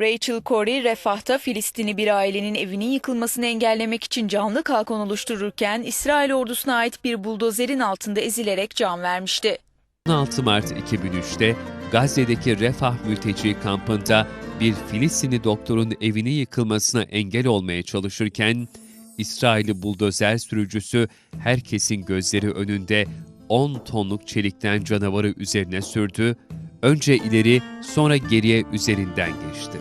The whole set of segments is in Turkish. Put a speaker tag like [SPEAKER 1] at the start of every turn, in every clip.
[SPEAKER 1] Rachel Corey, Refah'ta Filistinli bir ailenin evinin yıkılmasını engellemek için canlı kalkan oluştururken İsrail ordusuna ait bir buldozerin altında ezilerek can vermişti.
[SPEAKER 2] 16 Mart 2003'te Gazze'deki Refah mülteci kampında bir Filistinli doktorun evinin yıkılmasına engel olmaya çalışırken, İsrailli buldozer sürücüsü herkesin gözleri önünde 10 tonluk çelikten canavarı üzerine sürdü, önce ileri sonra geriye üzerinden geçti.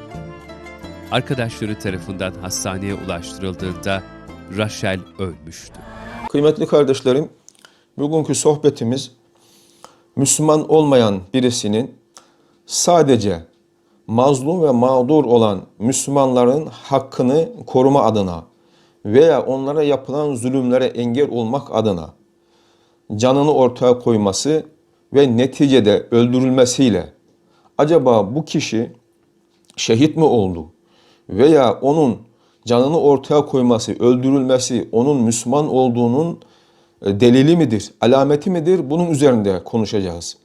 [SPEAKER 2] Arkadaşları tarafından hastaneye ulaştırıldığında Rachel ölmüştü.
[SPEAKER 3] Kıymetli kardeşlerim, bugünkü sohbetimiz Müslüman olmayan birisinin sadece mazlum ve mağdur olan Müslümanların hakkını koruma adına veya onlara yapılan zulümlere engel olmak adına canını ortaya koyması ve neticede öldürülmesiyle acaba bu kişi şehit mi oldu veya onun canını ortaya koyması, öldürülmesi onun Müslüman olduğunun e, delili midir, alameti midir? Bunun üzerinde konuşacağız.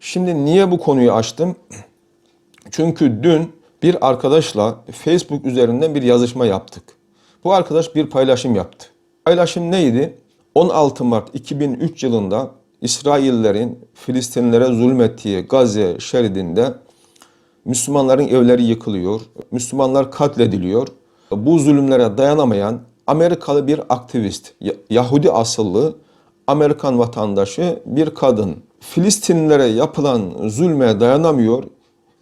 [SPEAKER 3] Şimdi niye bu konuyu açtım? Çünkü dün bir arkadaşla Facebook üzerinden bir yazışma yaptık. Bu arkadaş bir paylaşım yaptı. Paylaşım neydi? 16 Mart 2003 yılında İsraillerin Filistinlilere zulmettiği Gazze şeridinde Müslümanların evleri yıkılıyor, Müslümanlar katlediliyor. Bu zulümlere dayanamayan Amerikalı bir aktivist, Ya- Yahudi asıllı Amerikan vatandaşı bir kadın Filistinlilere yapılan zulme dayanamıyor.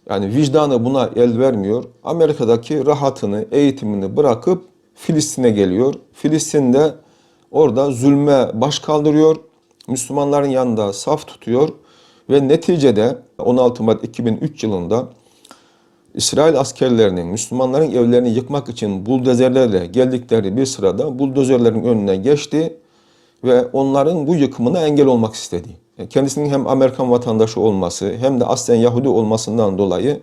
[SPEAKER 3] Yani vicdanı buna el vermiyor. Amerika'daki rahatını, eğitimini bırakıp Filistin'e geliyor. Filistin'de orada zulme baş kaldırıyor. Müslümanların yanında saf tutuyor ve neticede 16 Mart 2003 yılında İsrail askerlerinin Müslümanların evlerini yıkmak için buldozerlerle geldikleri bir sırada buldozerlerin önüne geçti ve onların bu yıkımına engel olmak istedi. Kendisinin hem Amerikan vatandaşı olması hem de aslen Yahudi olmasından dolayı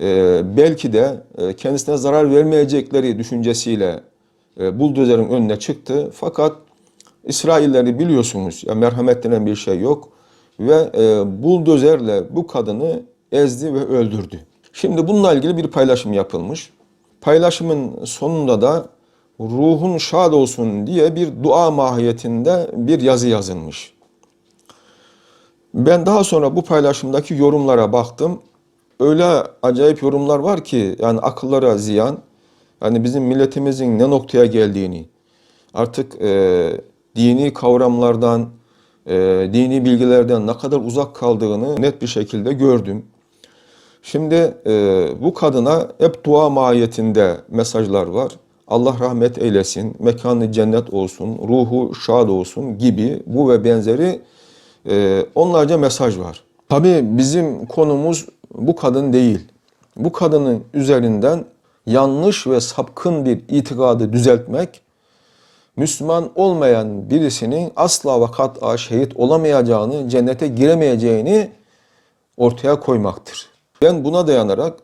[SPEAKER 3] e, belki de e, kendisine zarar vermeyecekleri düşüncesiyle e, buldozerin önüne çıktı. Fakat İsrailleri biliyorsunuz ya merhamet denen bir şey yok ve e, buldozerle bu kadını ezdi ve öldürdü. Şimdi bununla ilgili bir paylaşım yapılmış. Paylaşımın sonunda da ruhun şad olsun diye bir dua mahiyetinde bir yazı yazılmış. Ben daha sonra bu paylaşımdaki yorumlara baktım. Öyle acayip yorumlar var ki yani akıllara ziyan. Yani bizim milletimizin ne noktaya geldiğini, artık e, dini kavramlardan, e, dini bilgilerden ne kadar uzak kaldığını net bir şekilde gördüm. Şimdi e, bu kadına hep dua mahiyetinde mesajlar var. Allah rahmet eylesin, mekanı cennet olsun, ruhu şad olsun gibi bu ve benzeri e, onlarca mesaj var. Tabii bizim konumuz bu kadın değil. Bu kadının üzerinden yanlış ve sapkın bir itikadı düzeltmek, Müslüman olmayan birisinin asla ve kat'a şehit olamayacağını, cennete giremeyeceğini ortaya koymaktır. Ben buna dayanarak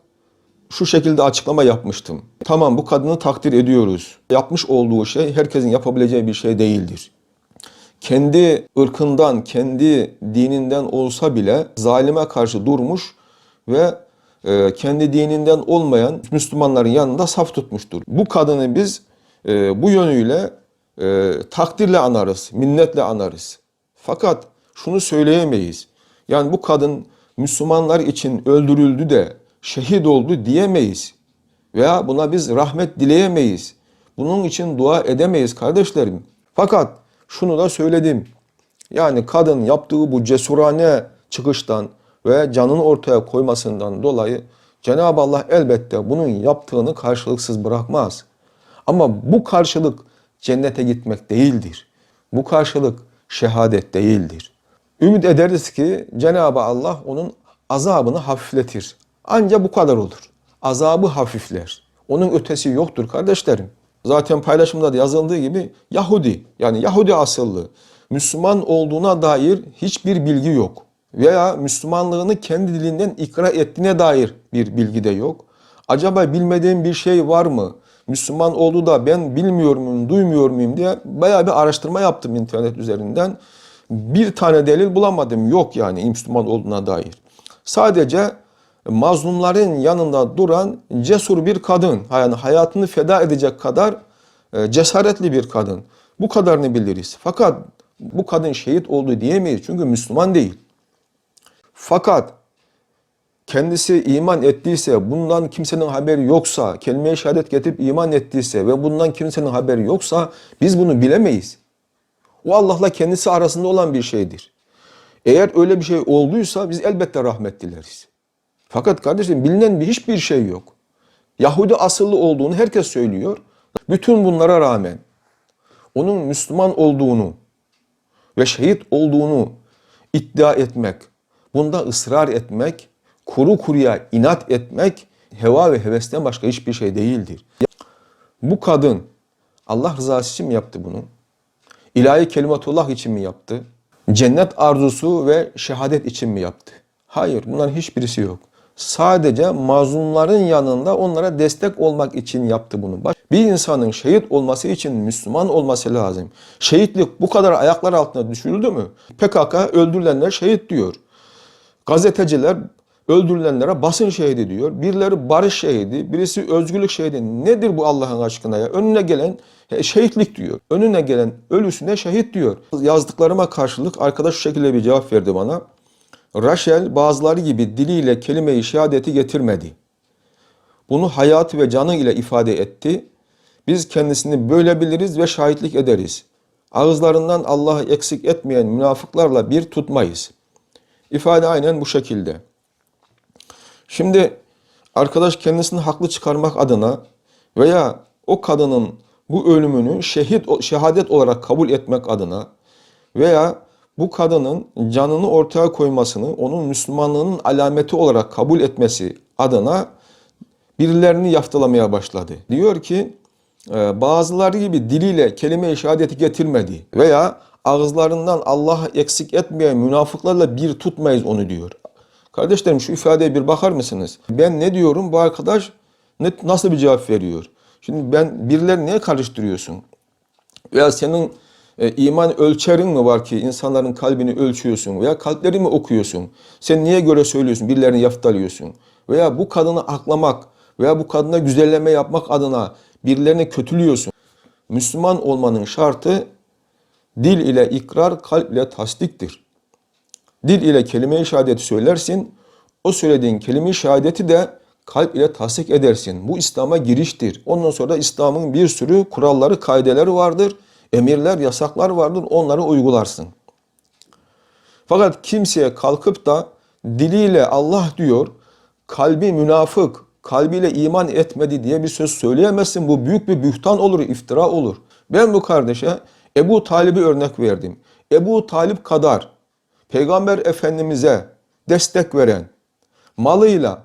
[SPEAKER 3] şu şekilde açıklama yapmıştım. Tamam bu kadını takdir ediyoruz. Yapmış olduğu şey herkesin yapabileceği bir şey değildir. Kendi ırkından, kendi dininden olsa bile zalime karşı durmuş ve e, kendi dininden olmayan Müslümanların yanında saf tutmuştur. Bu kadını biz e, bu yönüyle e, takdirle anarız, minnetle anarız. Fakat şunu söyleyemeyiz. Yani bu kadın Müslümanlar için öldürüldü de şehit oldu diyemeyiz. Veya buna biz rahmet dileyemeyiz. Bunun için dua edemeyiz kardeşlerim. Fakat şunu da söyledim. Yani kadın yaptığı bu cesurane çıkıştan ve canını ortaya koymasından dolayı Cenab-ı Allah elbette bunun yaptığını karşılıksız bırakmaz. Ama bu karşılık cennete gitmek değildir. Bu karşılık şehadet değildir. Ümit ederiz ki Cenab-ı Allah onun azabını hafifletir. Ancak bu kadar olur. Azabı hafifler. Onun ötesi yoktur kardeşlerim. Zaten paylaşımda da yazıldığı gibi Yahudi yani Yahudi asıllı Müslüman olduğuna dair hiçbir bilgi yok. Veya Müslümanlığını kendi dilinden ikrar ettiğine dair bir bilgi de yok. Acaba bilmediğim bir şey var mı? Müslüman oldu da ben bilmiyor muyum, duymuyor muyum diye bayağı bir araştırma yaptım internet üzerinden. Bir tane delil bulamadım. Yok yani Müslüman olduğuna dair. Sadece mazlumların yanında duran cesur bir kadın. Yani hayatını feda edecek kadar e, cesaretli bir kadın. Bu kadarını biliriz. Fakat bu kadın şehit oldu diyemeyiz çünkü Müslüman değil. Fakat kendisi iman ettiyse, bundan kimsenin haberi yoksa, kelime-i şehadet getirip iman ettiyse ve bundan kimsenin haberi yoksa biz bunu bilemeyiz. O Allah'la kendisi arasında olan bir şeydir. Eğer öyle bir şey olduysa biz elbette rahmet dileriz. Fakat kardeşim bilinen bir hiçbir şey yok. Yahudi asıllı olduğunu herkes söylüyor. Bütün bunlara rağmen onun Müslüman olduğunu ve şehit olduğunu iddia etmek, bunda ısrar etmek, kuru kuruya inat etmek heva ve hevesten başka hiçbir şey değildir. Bu kadın Allah rızası için mi yaptı bunu? İlahi kelimatullah için mi yaptı? Cennet arzusu ve şehadet için mi yaptı? Hayır, bunların hiçbirisi yok. Sadece mazlumların yanında onlara destek olmak için yaptı bunu. Bir insanın şehit olması için Müslüman olması lazım. Şehitlik bu kadar ayaklar altına düşürüldü mü? PKK öldürülenler şehit diyor. Gazeteciler öldürülenlere basın şehidi diyor. Birileri barış şehidi, birisi özgürlük şehidi. Nedir bu Allah'ın aşkına ya? Önüne gelen şehitlik diyor. Önüne gelen ölüsüne şehit diyor. Yazdıklarıma karşılık arkadaş şu şekilde bir cevap verdi bana. Raşel bazıları gibi diliyle kelime-i şehadeti getirmedi. Bunu hayatı ve canı ile ifade etti. Biz kendisini böyle biliriz ve şahitlik ederiz. Ağızlarından Allah'ı eksik etmeyen münafıklarla bir tutmayız. İfade aynen bu şekilde. Şimdi arkadaş kendisini haklı çıkarmak adına veya o kadının bu ölümünü şehit şehadet olarak kabul etmek adına veya bu kadının canını ortaya koymasını onun Müslümanlığının alameti olarak kabul etmesi adına birilerini yaftalamaya başladı. Diyor ki e, bazıları gibi diliyle kelime-i şehadeti getirmedi veya ağızlarından Allah'ı eksik etmeyen münafıklarla bir tutmayız onu diyor. Kardeşlerim şu ifadeye bir bakar mısınız? Ben ne diyorum bu arkadaş nasıl bir cevap veriyor? Şimdi ben birileri niye karıştırıyorsun? Veya senin e, iman ölçerin mi var ki insanların kalbini ölçüyorsun veya kalpleri mi okuyorsun? Sen niye göre söylüyorsun? Birilerini yaftalıyorsun. Veya bu kadını aklamak veya bu kadına güzelleme yapmak adına birilerini kötülüyorsun. Müslüman olmanın şartı dil ile ikrar, kalp ile tasdiktir. Dil ile kelime-i şehadeti söylersin. O söylediğin kelime-i şehadeti de kalp ile tasdik edersin. Bu İslam'a giriştir. Ondan sonra İslam'ın bir sürü kuralları, kaideleri vardır. Emirler, yasaklar vardır. Onları uygularsın. Fakat kimseye kalkıp da diliyle Allah diyor, kalbi münafık, kalbiyle iman etmedi diye bir söz söyleyemezsin. Bu büyük bir bühtan olur, iftira olur. Ben bu kardeşe Ebu Talib'i örnek verdim. Ebu Talip kadar Peygamber Efendimiz'e destek veren, malıyla,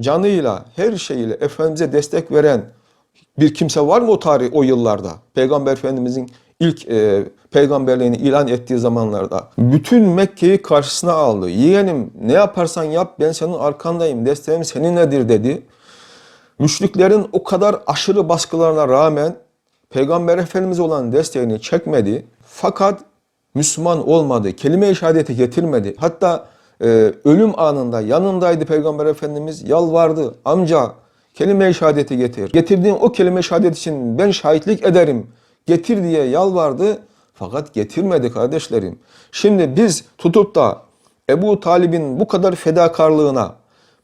[SPEAKER 3] canıyla, her şeyiyle Efendimiz'e destek veren bir kimse var mı o tarih, o yıllarda? Peygamber Efendimiz'in ilk e, peygamberliğini ilan ettiği zamanlarda. Bütün Mekke'yi karşısına aldı. Yeğenim ne yaparsan yap ben senin arkandayım, desteğim seninledir dedi. Müşriklerin o kadar aşırı baskılarına rağmen Peygamber Efendimiz'e olan desteğini çekmedi. Fakat Müslüman olmadı. Kelime-i şehadeti getirmedi. Hatta e, ölüm anında yanındaydı Peygamber Efendimiz. Yalvardı. Amca kelime-i şehadeti getir. Getirdiğin o kelime-i şehadet için ben şahitlik ederim. Getir diye yalvardı. Fakat getirmedi kardeşlerim. Şimdi biz tutup da Ebu Talib'in bu kadar fedakarlığına,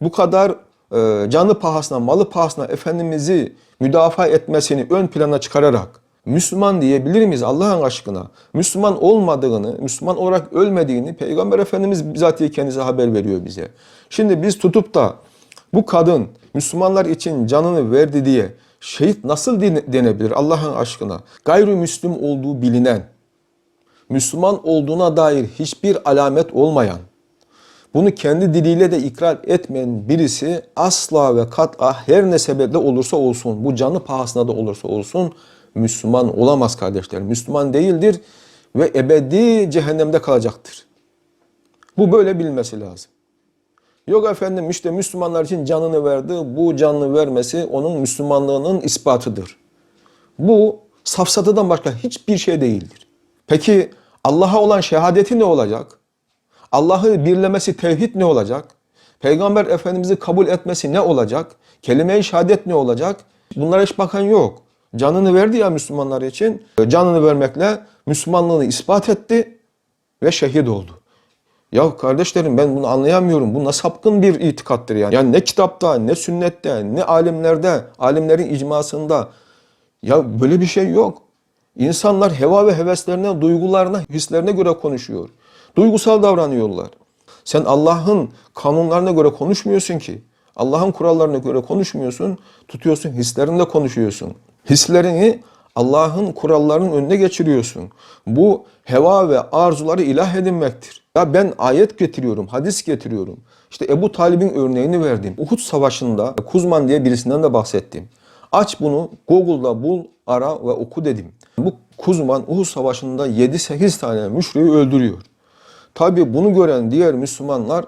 [SPEAKER 3] bu kadar e, canı pahasına, malı pahasına Efendimiz'i müdafaa etmesini ön plana çıkararak Müslüman diyebilir miyiz Allah'ın aşkına? Müslüman olmadığını, Müslüman olarak ölmediğini Peygamber Efendimiz bizatihi kendisi haber veriyor bize. Şimdi biz tutup da bu kadın Müslümanlar için canını verdi diye şehit nasıl denebilir Allah'ın aşkına? Gayrimüslim olduğu bilinen, Müslüman olduğuna dair hiçbir alamet olmayan, bunu kendi diliyle de ikrar etmeyen birisi asla ve kat'a her ne sebeple olursa olsun, bu canı pahasına da olursa olsun Müslüman olamaz kardeşlerim. Müslüman değildir ve ebedi cehennemde kalacaktır. Bu böyle bilmesi lazım. Yok efendim işte Müslümanlar için canını verdi. Bu canını vermesi onun Müslümanlığının ispatıdır. Bu safsatadan başka hiçbir şey değildir. Peki Allah'a olan şehadeti ne olacak? Allah'ı birlemesi tevhid ne olacak? Peygamber Efendimiz'i kabul etmesi ne olacak? Kelime-i şehadet ne olacak? Bunlara hiç bakan yok. Canını verdi ya Müslümanlar için. Canını vermekle Müslümanlığını ispat etti ve şehit oldu. Ya kardeşlerim ben bunu anlayamıyorum. Bu nasıl sapkın bir itikattır yani. Yani ne kitapta, ne sünnette, ne alimlerde, alimlerin icmasında. Ya böyle bir şey yok. İnsanlar heva ve heveslerine, duygularına, hislerine göre konuşuyor. Duygusal davranıyorlar. Sen Allah'ın kanunlarına göre konuşmuyorsun ki. Allah'ın kurallarına göre konuşmuyorsun. Tutuyorsun hislerinle konuşuyorsun. Hislerini Allah'ın kurallarının önüne geçiriyorsun. Bu heva ve arzuları ilah edinmektir. Ya ben ayet getiriyorum, hadis getiriyorum. İşte Ebu Talib'in örneğini verdim. Uhud Savaşı'nda Kuzman diye birisinden de bahsettim. Aç bunu Google'da bul, ara ve oku dedim. Bu Kuzman Uhud Savaşı'nda 7-8 tane müşriği öldürüyor. Tabi bunu gören diğer Müslümanlar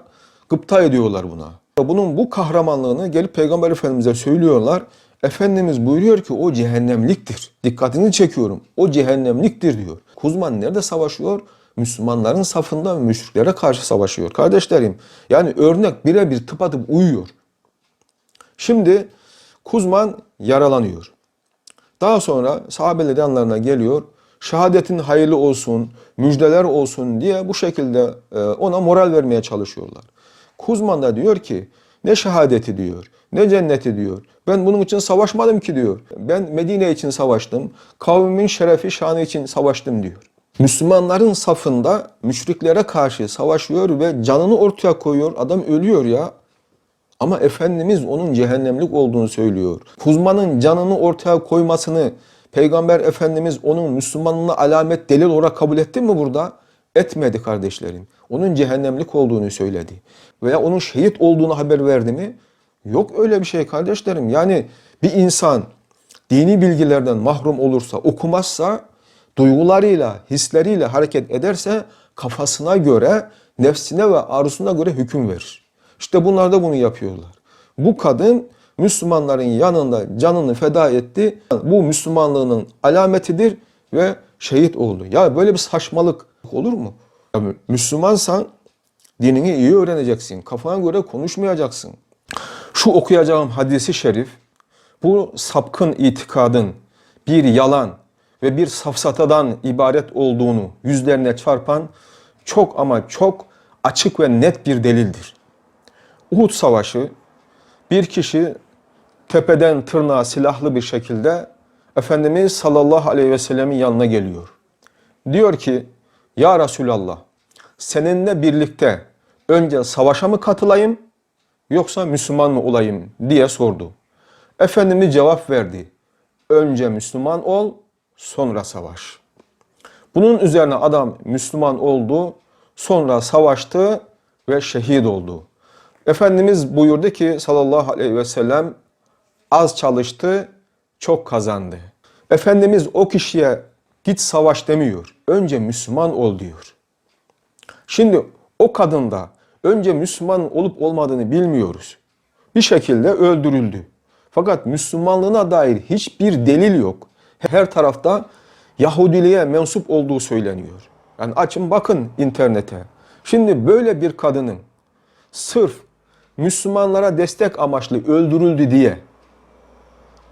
[SPEAKER 3] gıpta ediyorlar buna. Bunun bu kahramanlığını gelip Peygamber Efendimiz'e söylüyorlar. Efendimiz buyuruyor ki o cehennemliktir. Dikkatini çekiyorum. O cehennemliktir diyor. Kuzman nerede savaşıyor? Müslümanların safında müşriklere karşı savaşıyor. Kardeşlerim yani örnek birebir tıpatıp uyuyor. Şimdi Kuzman yaralanıyor. Daha sonra sahabeler yanlarına geliyor. Şehadetin hayırlı olsun, müjdeler olsun diye bu şekilde e, ona moral vermeye çalışıyorlar. Kuzman da diyor ki ne şehadeti diyor, ne cenneti diyor. Ben bunun için savaşmadım ki diyor. Ben Medine için savaştım, kavmimin şerefi şanı için savaştım diyor. Müslümanların safında müşriklere karşı savaşıyor ve canını ortaya koyuyor. Adam ölüyor ya. Ama Efendimiz onun cehennemlik olduğunu söylüyor. Kuzmanın canını ortaya koymasını Peygamber Efendimiz onun Müslümanlığına alamet delil olarak kabul etti mi burada? Etmedi kardeşlerim. Onun cehennemlik olduğunu söyledi. Veya onun şehit olduğunu haber verdi mi? Yok öyle bir şey kardeşlerim. Yani bir insan dini bilgilerden mahrum olursa, okumazsa, duygularıyla, hisleriyle hareket ederse kafasına göre, nefsine ve arzusuna göre hüküm verir. İşte bunlar da bunu yapıyorlar. Bu kadın Müslümanların yanında canını feda etti. Bu Müslümanlığının alametidir ve şehit oldu. Ya böyle bir saçmalık olur mu? Ya Müslümansan dinini iyi öğreneceksin. Kafana göre konuşmayacaksın. Şu okuyacağım hadisi şerif bu sapkın itikadın bir yalan ve bir safsatadan ibaret olduğunu yüzlerine çarpan çok ama çok açık ve net bir delildir. Uhud Savaşı bir kişi tepeden tırnağa silahlı bir şekilde Efendimiz sallallahu aleyhi ve sellemin yanına geliyor. Diyor ki ya Resulallah seninle birlikte önce savaşa mı katılayım yoksa Müslüman mı olayım diye sordu. Efendimiz cevap verdi. Önce Müslüman ol sonra savaş. Bunun üzerine adam Müslüman oldu sonra savaştı ve şehit oldu. Efendimiz buyurdu ki sallallahu aleyhi ve sellem az çalıştı, çok kazandı. Efendimiz o kişiye git savaş demiyor. Önce Müslüman ol diyor. Şimdi o kadın da önce Müslüman olup olmadığını bilmiyoruz. Bir şekilde öldürüldü. Fakat Müslümanlığına dair hiçbir delil yok. Her tarafta Yahudiliğe mensup olduğu söyleniyor. Yani açın bakın internete. Şimdi böyle bir kadının sırf Müslümanlara destek amaçlı öldürüldü diye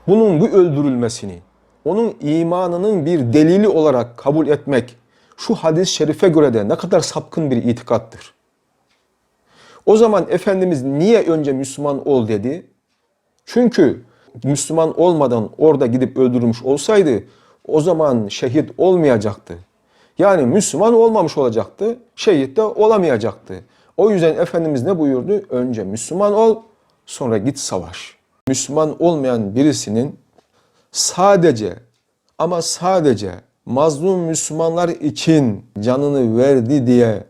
[SPEAKER 3] bunun bu öldürülmesini onun imanının bir delili olarak kabul etmek şu hadis-i şerife göre de ne kadar sapkın bir itikattır. O zaman Efendimiz niye önce Müslüman ol dedi? Çünkü Müslüman olmadan orada gidip öldürülmüş olsaydı o zaman şehit olmayacaktı. Yani Müslüman olmamış olacaktı, şehit de olamayacaktı. O yüzden Efendimiz ne buyurdu? Önce Müslüman ol, sonra git savaş. Müslüman olmayan birisinin sadece ama sadece mazlum Müslümanlar için canını verdi diye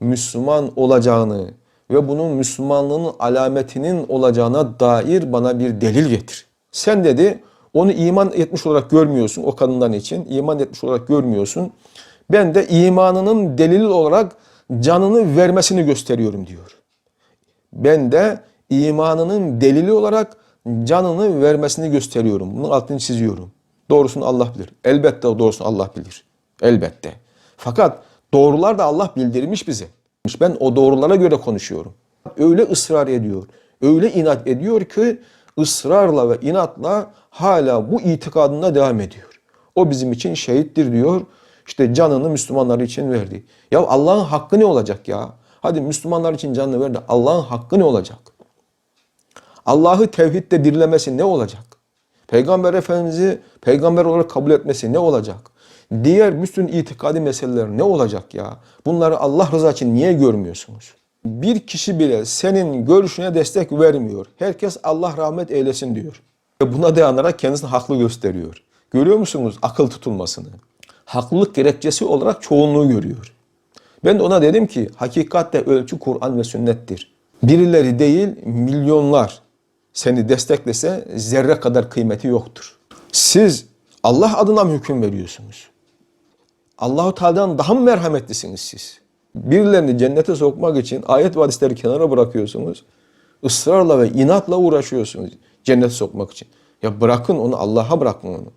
[SPEAKER 3] Müslüman olacağını ve bunun Müslümanlığının alametinin olacağına dair bana bir delil getir. Sen dedi onu iman etmiş olarak görmüyorsun o kadından için. iman etmiş olarak görmüyorsun. Ben de imanının delili olarak canını vermesini gösteriyorum diyor. Ben de imanının delili olarak canını vermesini gösteriyorum. Bunun altını çiziyorum. Doğrusunu Allah bilir. Elbette doğrusunu Allah bilir. Elbette. Fakat doğrular da Allah bildirmiş bize. Ben o doğrulara göre konuşuyorum. Öyle ısrar ediyor, öyle inat ediyor ki ısrarla ve inatla hala bu itikadında devam ediyor. O bizim için şehittir diyor. İşte canını Müslümanlar için verdi. Ya Allah'ın hakkı ne olacak ya? Hadi Müslümanlar için canını verdi. Allah'ın hakkı ne olacak? Allah'ı tevhidde dirilemesi ne olacak? Peygamber Efendimiz'i peygamber olarak kabul etmesi ne olacak? Diğer bütün itikadi meseleler ne olacak ya? Bunları Allah rızası için niye görmüyorsunuz? Bir kişi bile senin görüşüne destek vermiyor. Herkes Allah rahmet eylesin diyor. Ve buna dayanarak kendisini haklı gösteriyor. Görüyor musunuz akıl tutulmasını? Haklılık gerekçesi olarak çoğunluğu görüyor. Ben de ona dedim ki hakikatte ölçü Kur'an ve sünnettir. Birileri değil milyonlar seni desteklese zerre kadar kıymeti yoktur. Siz Allah adına mı hüküm veriyorsunuz? Allahu Teala'dan daha mı merhametlisiniz siz? Birilerini cennete sokmak için ayet ve hadisleri kenara bırakıyorsunuz. Israrla ve inatla uğraşıyorsunuz cennete sokmak için. Ya bırakın onu Allah'a bırakın onu.